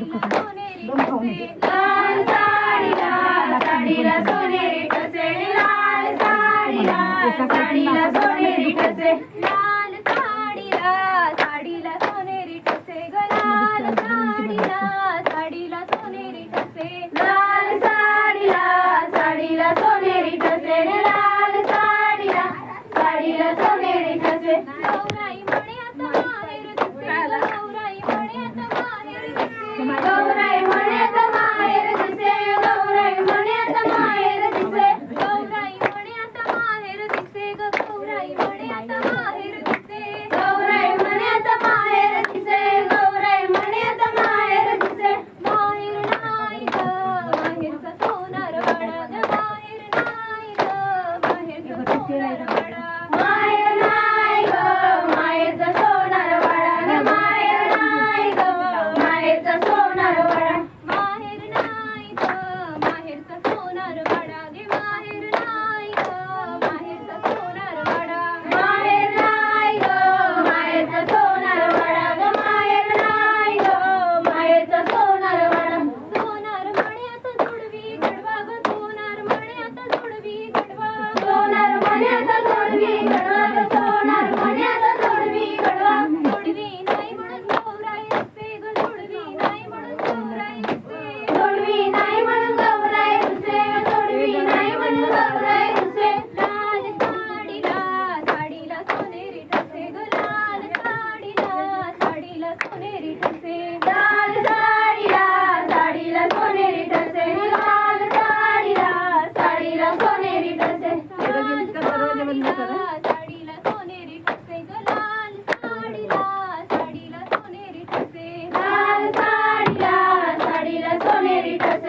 दुखत दोन खाऊन येते एका साडीला सोनेरी ठसे लाल साडीला साडीला सोनेरी ठसे लाल साडीला साडीला सोनेरी ठसे साडीला सोनेरी ठसे लाल साडीला साडीला सोनेरी ठसे लाल साडीला साडीला सोनेरी ठसे.